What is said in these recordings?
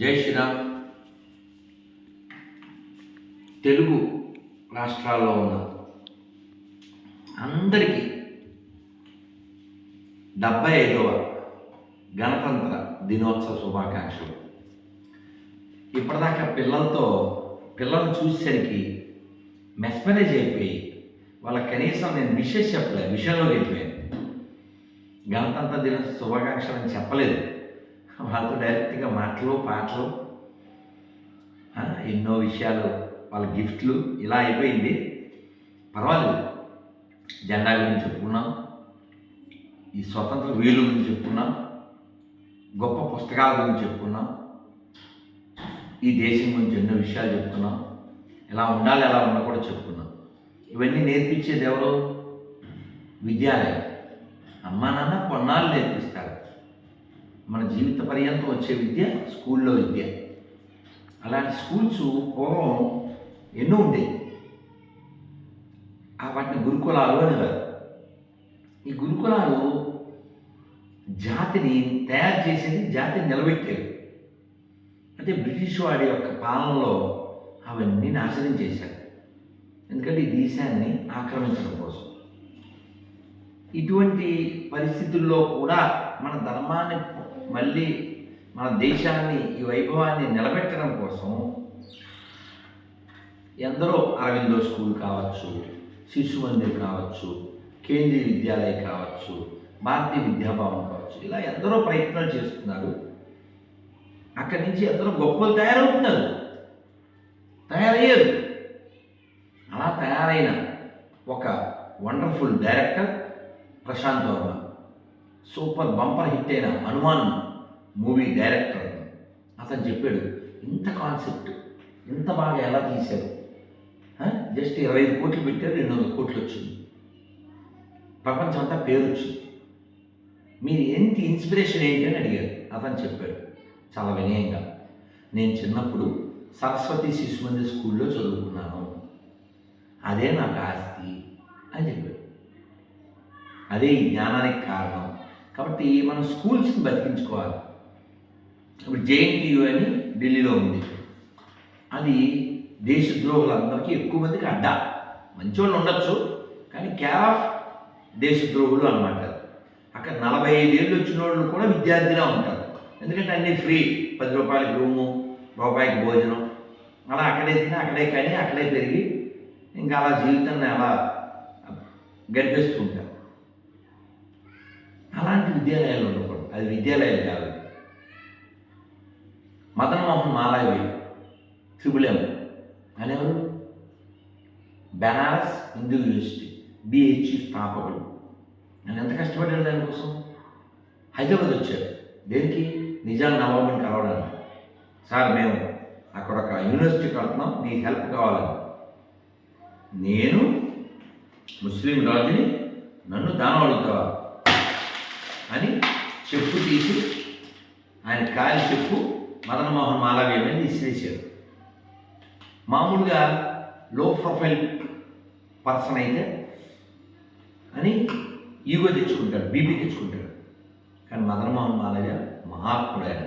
జై శ్రీరామ్. తెలుగు రాష్ట్రాల్లో ఉన్న అందరికీ డెబ్బై ఐదవ గణతంత్ర దినోత్సవ శుభాకాంక్షలు. ఇప్పటిదాకా పిల్లలతో పిల్లల్ని చూసేసరికి మెస్మరైజ్ అయిపోయి వాళ్ళకి కనీసం నేను విషెస్ చెప్పలేదు విషయంలో వెళ్ళిపోయాను. గణతంత్ర దినోత్సవ శుభాకాంక్షలు అని చెప్పలేదు. వాళ్ళతో డైరెక్ట్గా మాటలు పాటలు ఎన్నో విషయాలు వాళ్ళ గిఫ్ట్లు ఇలా అయిపోయింది. పర్వాలేదు. జెండా గురించి చెప్పుకున్నాం. ఈ స్వతంత్ర వీలు గురించి చెప్పుకున్నాం. గొప్ప పుస్తకాల గురించి చెప్పుకున్నాం. ఈ దేశం గురించి ఎన్నో విషయాలు చెప్పుకున్నాం. ఎలా ఉండాలి ఎలా ఉండకూడదు చెప్పుకున్నాం. ఇవన్నీ నేర్పించేది ఎవరు? విద్యాలయం. అమ్మా నాన్న కొన్నాళ్ళు నేర్పిస్తారు. మన జీవిత పర్యంతం వచ్చే విద్య స్కూల్లో విద్య. అలాంటి స్కూల్స్ పూర్వం ఎన్నో ఉండేవి ఆ వాటిని గురుకులాలు అనేవారు ఈ గురుకులాలు జాతిని తయారు చేసేది జాతిని నిలబెట్టేవి. అంటే బ్రిటిష్ వాడి యొక్క పాలనలో అవన్నీ నాశనం చేశారు. ఎందుకంటే ఈ దేశాన్ని ఆక్రమించడం కోసం. ఇటువంటి పరిస్థితుల్లో కూడా మన ధర్మాన్ని మళ్ళీ మన దేశాన్ని ఈ వైభవాన్ని నిలబెట్టడం కోసం ఎందరో అరవిందో స్కూల్ కావచ్చు శిశు మందిర్ కావచ్చు కేంద్రీయ విద్యాలయ కావచ్చు భారతీయ విద్యాభవన్ కావచ్చు ఇలా ఎందరో ప్రయత్నాలు చేస్తున్నారు. అక్కడి నుంచి ఎందరో గొప్పలు తయారవుతున్నారు. తయారయ్యారు. అలా తయారైన ఒక wonderful director Prashanth Varma. Super bumper hit అయిన హనుమాన్ మూవీ డైరెక్టర్ అతను. చెప్పాడు ఇంత కాన్సెప్ట్ ఇంత బాగా ఎలా తీశారు? జస్ట్ ఇరవై ఐదు కోట్లు పెట్టారు రెండు వందల కోట్లు వచ్చింది. ప్రపంచం అంతా పేరు వచ్చింది. మీరు ఎంత ఇన్స్పిరేషన్ ఏంటి అని అడిగారు. అతను చెప్పాడు చాలా వినయంగా. నేను చిన్నప్పుడు సరస్వతి శిశు మందిర్ స్కూల్లో చదువుకున్నాను. అదే నాకు ఆస్తి అని చెప్పాడు. అదే ఈ జ్ఞానానికి కారణం. కాబట్టి మనం స్కూల్స్ని బతికించుకోవాలి. ఇప్పుడు జేఎన్టీయూ అని ఢిల్లీలో ఉంది. అది దేశద్రోహులందరికీ ఎక్కువ మందికి అడ్డా. మంచోళ్ళు ఉండొచ్చు కానీ కేర్ ఆఫ్ దేశద్రోహులు అనమాట అక్కడ నలభై ఐదేళ్ళు వచ్చిన వాళ్ళు కూడా విద్యార్థిగా ఉంటారు. ఎందుకంటే అన్నీ ఫ్రీ పది రూపాయలకి రూము రూపాయికి భోజనం. అలా అక్కడే తిని అక్కడే కానీ అక్కడే పెరిగి ఇంకా అలా జీవితాన్ని అలా గడిపేస్తుంటారు అలాంటి విద్యాలయాలు ఉండకూడదు. అది విద్యాలయాలు కాదు. మదన్ మోహన్ మాలవి ట్రిపుల్ ఎం అనేవారు? బెనారస్ హిందూ యూనివర్సిటీ బిహెచ్ఈ స్థాపకుడు. నేను ఎంత కష్టపడ్డాను దానికోసం? హైదరాబాద్ వచ్చారు. దేనికి? నిజాం నవాబుని కలవడానికి. సార్ మేము అక్కడ ఒక యూనివర్సిటీ కడుతున్నాం. మీ హెల్ప్ కావాలని. నేను ముస్లిం రాజుని నన్ను దానం అడుగుతావా చెప్పు తీసి ఆయన కాలి చెప్పు మదనమోహన్ మాలవ్యమని మాలవ్య మామూలుగా లో ప్రొఫైల్ పర్సన్ అయితే అని ఈగో తెచ్చుకుంటాడు బీపీ తెచ్చుకుంటాడు. కానీ మదనమోహన్ మాలయ్య మహాత్ముడు ఆయన.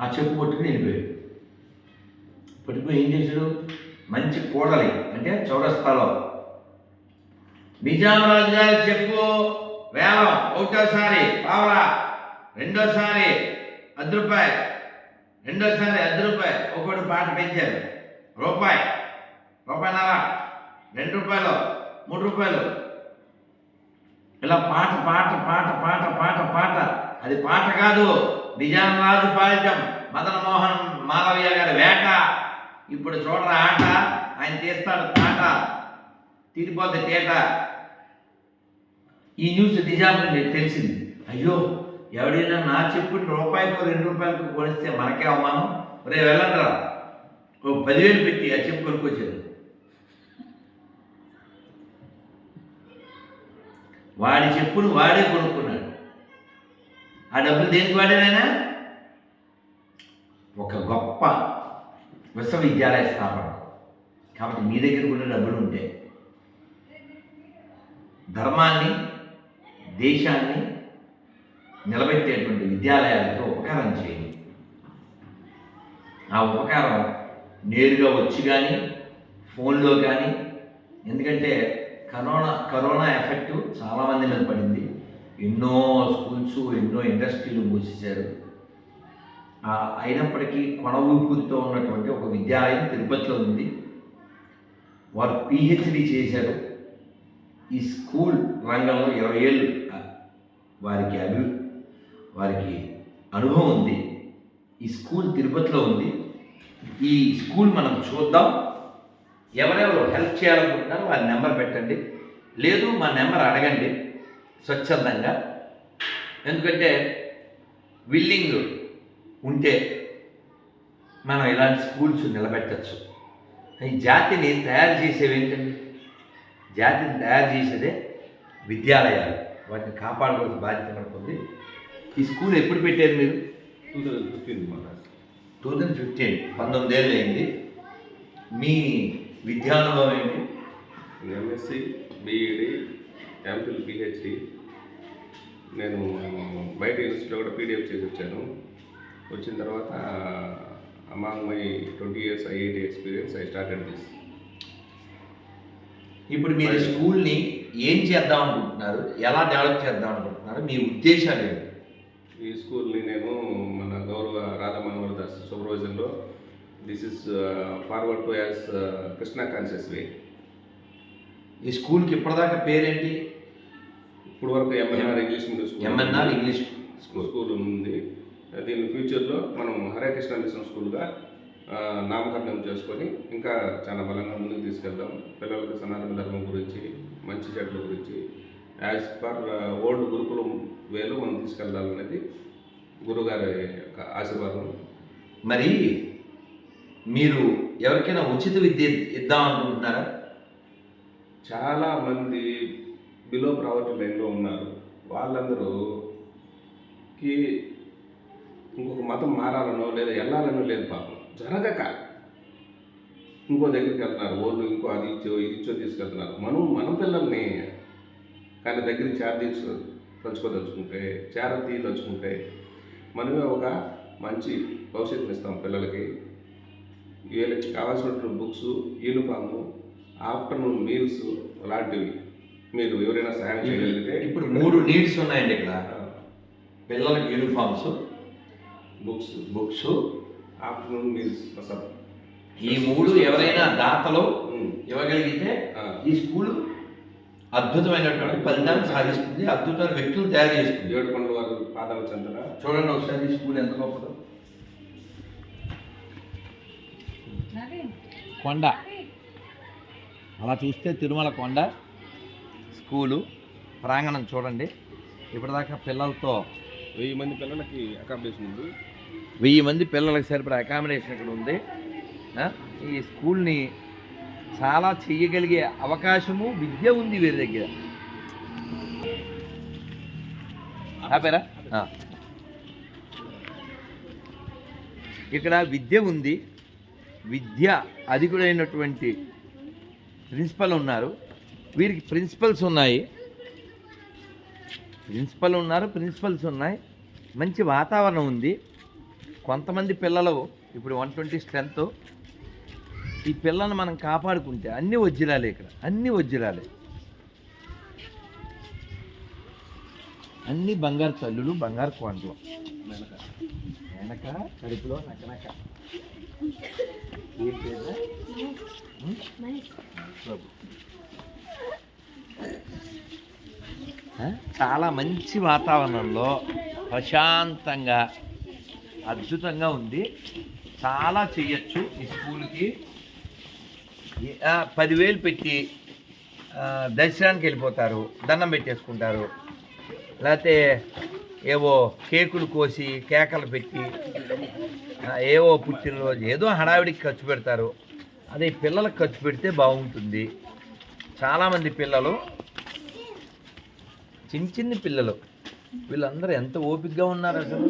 ఆ చెప్పు పట్టుకుని వెళ్ళిపోయాడు. పట్టుకుని ఏం చేశాడు? మంచి కోడలి అంటే చౌరస్తాలో. నిజామరాజు గారు చెప్పు. వేలం ఒకటోసారి పావలా రెండోసారి అర్ధ రూపాయి రెండోసారి అర్ధ రూపాయి ఒకటి పాట పెంచారు. రూపాయి రూపాయిన్నర రెండు రూపాయలు మూడు రూపాయలు. ఇలా పాట పాట పాట పాట పాట పాట. అది పాట కాదు నిజాం రాజు పాలితం మదన మోహన్ మాధవయ్య గారి వేట. ఇప్పుడు చూడరా ఆట ఆయన తీస్తాడు పాట తీరిపోతే తేట. ఈ న్యూస్ నిజామని తెలిసింది. అయ్యో ఎవడైనా నా చెప్పుని రూపాయలకు రెండు రూపాయలకు కొనిస్తే మనకే అవమానం? రే వెళ్ళండి రా ఓ పదివేలు పెట్టి ఆ చెప్పు కొనుక్కొచ్చాడు. వాడి చెప్పును వాడే కొనుక్కున్నాడు. ఆ డబ్బులు దేనికి వాడారైనా ఒక గొప్ప విశ్వవిద్యాలయ స్థాపన. కాబట్టి మీ దగ్గర కూడా డబ్బులు ఉంటే. ధర్మాన్ని దేశాన్ని నిలబెట్టేటువంటి విద్యాలయాలతో ఉపకారం చేయండి. ఆ ఉపకారం నేరుగా వచ్చి కానీ ఫోన్లో కానీ ఎందుకంటే కరోనా కరోనా ఎఫెక్ట్ చాలామంది మీద పడింది. ఎన్నో స్కూల్స్ ఎన్నో ఇండస్ట్రీలు మూసేశారు. అయినప్పటికీ కొన ఊపిరితో ఉన్నటువంటి ఒక విద్యాలయం తిరుపతిలో ఉంది. వారు పిహెచ్డి చేశారు. ఈ స్కూల్ రంగంలో ఇరవై ఏళ్ళు వారికి అభి వారికి అనుభవం ఉంది. ఈ స్కూల్ తిరుపతిలో ఉంది. ఈ స్కూల్ మనం చూద్దాం. ఎవరెవరు హెల్ప్ చేయాలనుకుంటున్నారో వారి నెంబర్ పెట్టండి. లేదు మా నెంబర్ అడగండి స్వచ్ఛందంగా. ఎందుకంటే విల్లింగ్ ఉంటే మనం ఇలాంటి స్కూల్స్ నిలబెట్టచ్చు. ఈ జాతిని తయారు చేసేవి ఏంటండి జాతిని తయారు చేసేదే విద్యాలయాలు. వాటిని కాపాడుకోవాల్సిన బాధ్యత మనకు ఉంది. ఈ స్కూల్ ఎప్పుడు పెట్టారు మీరు? Two thousand fifteen two thousand fifteen పంతొమ్మిది ఏళ్ళు అయింది మీ విద్యానుభవం ఏంటి? MSc BEd MPhil PhD. నేను బయట యూనివర్సిటీలో కూడా పీడిఎఫ్ చేసి వచ్చాను. వచ్చిన తర్వాత among my twenty years IIT experience I started this. ఇప్పుడు మీరు స్కూల్ని ఏం చేద్దాం అనుకుంటున్నారు? ఎలా డెవలప్ చేద్దాం అనుకుంటున్నారు? మీ ఉద్దేశాలు ఏంటి? ఈ స్కూల్ని నేను మన గౌరవ Radha Manohar Das సూపర్వైజన్లో this is forward to as Krishna conscious way ఈ స్కూల్కి ఇప్పటిదాకా పేరేంటి? ఇప్పుడు వరకు MNR English medium school MNR English school school ఉంది. దీని ఫ్యూచర్లో మనం హరే కృష్ణ మిషన్ స్కూల్గా నామకరణం చేసుకొని ఇంకా చాలా బలంగా ముందుకు తీసుకెళ్దాం. పిల్లలకు సనాతన ధర్మం గురించి మంచి చెట్ల గురించి యాజ్ పర్ ఓల్డ్ గురుకులం వేలో మనం తీసుకెళ్దామనేది గురుగారి యొక్క ఆశీర్వాదం. మరి మీరు ఎవరికైనా ఉచిత విద్య ఇద్దాం అనుకుంటున్నారా? చాలా మంది బిలో ప్రావర్టీ లైన్లో ఉన్నారు. వాళ్ళందరూకి ఇంకొక మతం మారాలనో లేదా వెళ్ళాలనో లేదు పాపం. జరగక ఇంకో దగ్గరికి వెళ్తున్నారు వాళ్ళు ఇంకో అది ఇచ్చో ఇది ఇచ్చో తీసుకెళ్తున్నారు. మనం మన పిల్లల్ని కానీ దగ్గర చేర తీసు తలుచుకోదలుచుకుంటే చేర తీయదలుచుకుంటే మనమే ఒక మంచి భవిష్యత్తుని ఇస్తాం పిల్లలకి. వీళ్ళకి కావాల్సినటువంటి బుక్స్ యూనిఫాము ఆఫ్టర్నూన్ మీల్స్ అలాంటివి మీరు ఎవరైనా సాయం చేయగలిగితే ఇప్పుడు మూడు నీడ్స్ ఉన్నాయండి ఇక్కడ. పిల్లలకి uniforms books. Books afternoon meals ఈ మూడు ఎవరైనా దాతలు ఇవ్వగలిగితే ఈ స్కూల్ అద్భుతమైనటువంటి ఫలితాన్ని సాధిస్తుంది అద్భుతమైన వ్యక్తులు తయారు చేస్తుంది. ఏడు పండ్ల వారు పాదాల చెంతన చూడండి ఒకసారి ఈ స్కూల్ ఎంత గొప్పదో. కొండ. అలా చూస్తే తిరుమల కొండ స్కూలు ప్రాంగణం చూడండి. ఇప్పటిదాకా పిల్లలతో వెయ్యి మంది పిల్లలకి అకామిడేషన్ ఉంది. వెయ్యి మంది పిల్లలకు సరిపడా అకామిడేషన్ ఇక్కడ ఉంది. ఈ స్కూల్ని చాలా చెయ్యగలిగే అవకాశము విద్య ఉంది వీరి దగ్గర. ఆపేరా? ఇక్కడ విద్య ఉంది. విద్య అధికుడైనటువంటి ప్రిన్సిపల్ ఉన్నారు. వీరికి ప్రిన్సిపల్స్ ఉన్నాయి. ప్రిన్సిపల్ ఉన్నారు ప్రిన్సిపల్స్ ఉన్నాయి. మంచి వాతావరణం ఉంది. కొంతమంది పిల్లలు ఇప్పుడు వన్ ట్వంటీ స్ట్రెంత్. ఈ పిల్లల్ని మనం కాపాడుకుంటే అన్ని వజ్రాలే ఇక్కడ. అన్ని వజ్రాలే. అన్ని బంగారు తల్లులు బంగారు కొండలు వెనక కడుపులో నకనక. ఏం పేరు? చాలా మంచి వాతావరణంలో ప్రశాంతంగా అద్భుతంగా ఉంది. చాలా చెయ్యొచ్చు ఈ స్కూల్కి పదివేలు పెట్టి దర్శనానికి వెళ్ళిపోతారు దండం పెట్టేసుకుంటారు. లేకపోతే ఏవో కేకులు కోసి కేకలు పెట్టి ఏవో పుట్టినరోజు ఏదో హడావిడికి ఖర్చు పెడతారు. అదే పిల్లలకు ఖర్చు పెడితే బాగుంటుంది. చాలామంది పిల్లలు చిన్న చిన్న పిల్లలు వీళ్ళందరూ ఎంత ఓపికగా ఉన్నారు అసలు?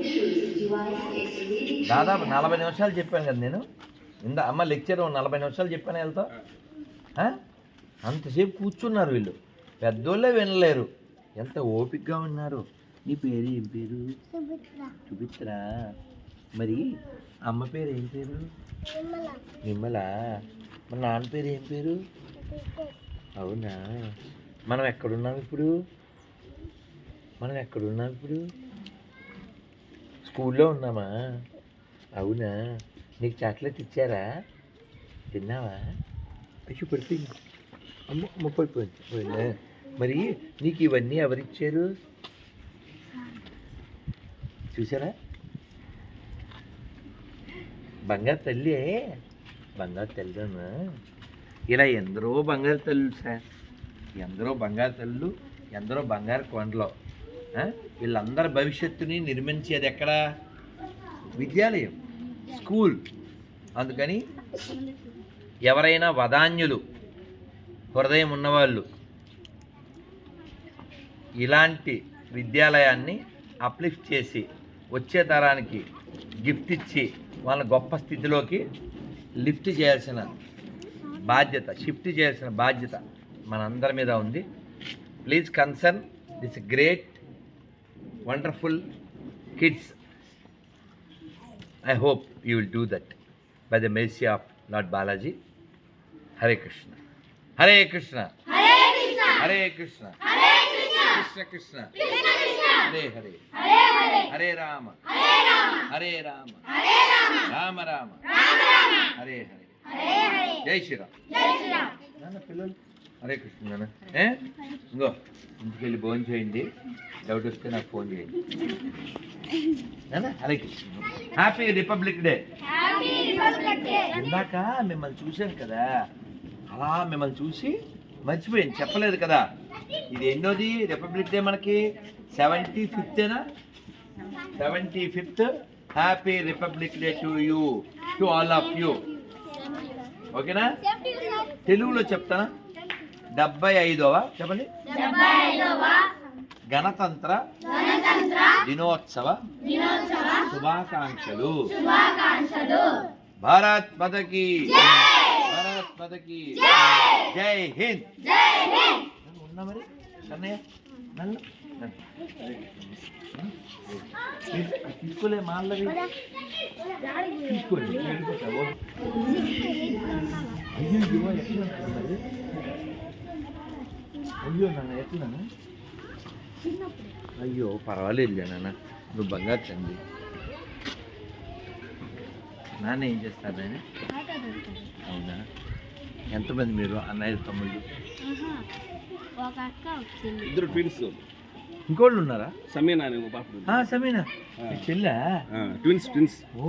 దాదాపు నలభై నిమిషాలు చెప్పాను కదా నేను. ఇందా అమ్మ లెక్చర్ నలభై నిమిషాలు చెప్పాను వెళ్తా? అంతసేపు కూర్చున్నారు వీళ్ళు. పెద్దోళ్ళే వినలేరు. ఎంత ఓపికగా ఉన్నారు. నీ పేరు ఏం పేరు? సుమిత్ర. మరి అమ్మ పేరు ఏం పేరు? విమల. మన నాన్న పేరు ఏం పేరు? అవునా? మనం ఎక్కడున్నాం ఇప్పుడు? మనం ఎక్కడున్నాం ఇప్పుడు? స్కూల్లో ఉన్నామా? అవునా? నీకు చాక్లెట్ ఇచ్చారా? తిన్నావా? అయ్యో పడిపోయింది అమ్మ అమ్మ పడిపోయింది. పోయిందా మరి నీకు ఇవన్నీ ఎవరిచ్చారు? చూసారా? బంగారు తల్లి. బంగారు తల్లినా? ఇలా ఎందరో బంగారు తల్లు సార్. ఎందరో బంగారు తల్లు ఎందరో బంగారు కొండలు? వీళ్ళందరి భవిష్యత్తుని నిర్మించేది ఎక్కడ? విద్యాలయం స్కూల్. అందుకని ఎవరైనా వదాన్యులు హృదయం ఉన్నవాళ్ళు ఇలాంటి విద్యాలయాన్ని అప్లిఫ్ట్ చేసి వచ్చే తరానికి గిఫ్ట్ ఇచ్చి వాళ్ళ గొప్ప స్థితిలోకి లిఫ్ట్ చేయాల్సిన బాధ్యత షిఫ్ట్ చేయాల్సిన బాధ్యత మనందరి మీద ఉంది. Please concern this great wonderful kids. I hope you will do that by the mercy of Lord Balaji. Hare Krishna. Hare Krishna. Hare Krishna. Hare Krishna. Hare Krishna. Krishna Krishna. Krishna Krishna. Hare Hare. Hare Hare. Hare Rama. Hare Rama. Hare Rama. Hare Rama. Rama Rama. Rama Rama. Hare Hare. Hare Hare. Jai Shri Ram. Jai Shri Ram. Hare Krishna నాన్న ఏ? ఇంకో ఇంటికి వెళ్ళి భోజనం చేయండి. Doubt వస్తే నాకు phone చేయండి. Hare Krishna. Happy republic day ఇందాక మిమ్మల్ని చూశాను కదా. అలా మిమ్మల్ని చూసి మర్చిపోయాను. చెప్పలేదు కదా. ఇది ఎన్నోది? రిపబ్లిక్ డే మనకి seventy ఫిఫ్తేనా seventy fifth. Happy republic day to you to all of you ఓకేనా తెలుగులో చెప్తానా? డెబ్బై ఐదవ చెప్పండి. గణతంత్ర దినోత్సవ శుభాకాంక్షలు. భారత్ మదకి భారత్ మదకి జై! హింద్. ఉన్నా మరి? కన్నయ్య? నన్ను? తీసుకోలే మాల్లవి తీసుకోండి అయ్యో ఇదిగో ఎట్లా ఉన్నాను మరి అయ్యో నాన్న ఎట్లా అయ్యో పర్వాలేదు నాన్న. నువ్వు బంగారు తండ్రి. నాన్న ఏం చేస్తారు నాయన అవునా? ఎంతమంది మీరు అన్నయ్య తమ్ముళ్ళు? ఒక అక్క వచ్చింది ఇద్దరు ట్విన్స్ ఇంకోళ్ళు ఉన్నారా? సమీనా సమీనా. చెల్లా? ట్విన్స్ ట్విన్స్ ఓ